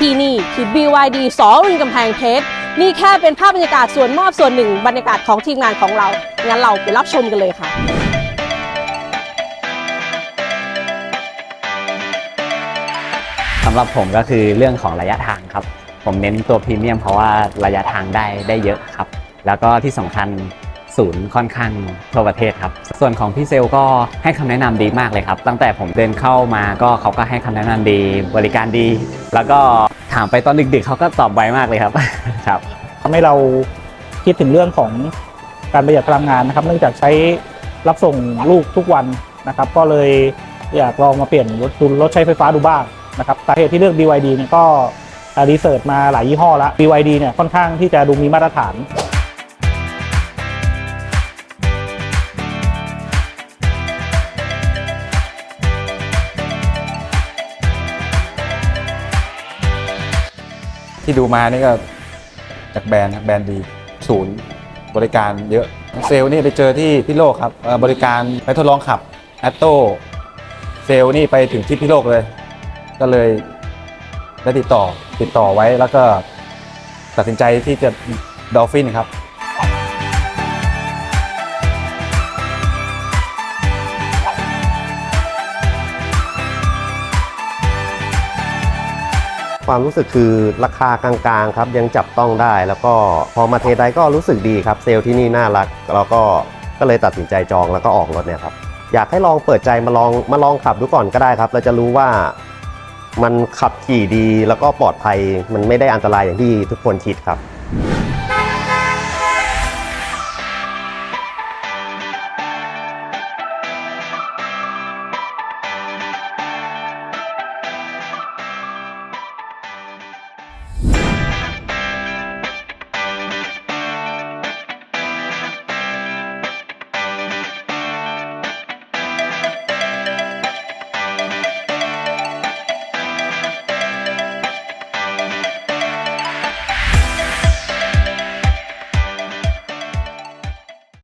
ที่นี่คือ BYD สอรินกำแพงเพชรนี่แค่เป็นภาพบรรยากาศส่วนมอบส่วนหนึ่งบรรยากาศของทีมงานของเรา งั้นเราไปรับชมกันเลยค่ะ สำหรับผมก็คือเรื่องของระยะทางครับ ผมเน้นตัวพรีเมียมเพราะว่าระยะทางได้ได้เยอะครับ แล้วก็ที่สำคัญ ศูนย์ค่อนข้างทั่วประเทศครับ ส่วนของพี่เซลก็ให้คำแนะนำดีมากเลยครับ ตั้งแต่ผมเดินเข้ามาก็เขาก็ให้คำแนะนำดีบริการดี แล้วก็ถามไปตอนดึกๆเขาก็ตอบไวมากเลยครับครับทำให้เราคิดถึงเรื่องของการประหยัดพลังงานนะครับ เนื่องจากใช้รับส่งลูกทุกวันนะครับ ก็เลยอยากลองมาเปลี่ยนรถดูรถใช้ไฟฟ้าดูบ้างนะครับสาเหตุที่เลือก BYD เนี่ยก็รีเสิร์ชมาหลายยี่ห้อแล้ว BYD เนี่ยค่อนข้างที่จะดูมีมาตรฐาน ที่ดูมานี่ก็จากแบรนด์ครับแบรนด์ดีศูนย์บริการเยอะเซลล์นี่ไปเจอที่พิโลกครับบริการไปทดลองขับแอตโตเซลล์นี่ไปถึงที่พิโลกเลย ก็เลยได้ติดต่อติดต่อไว้แล้วก็ตัดสินใจที่จะดอลฟินครับ ความรู้สึกคือราคากลางๆครับยังจับต้องได้ แล้วก็พอมาเทสได้ก็รู้สึกดีครับ เซลล์ที่นี่น่ารักแล้วก็ก็เลยตัดสินใจจองแล้วก็ออกรถเนี่ยครับอยากให้ลองเปิดใจมาลองมาลองขับดูก่อนก็ได้ครับ เราจะรู้ว่ามันขับขี่ดีแล้วก็ปลอดภัย มันไม่ได้อันตรายอย่างที่ทุกคนคิดครับ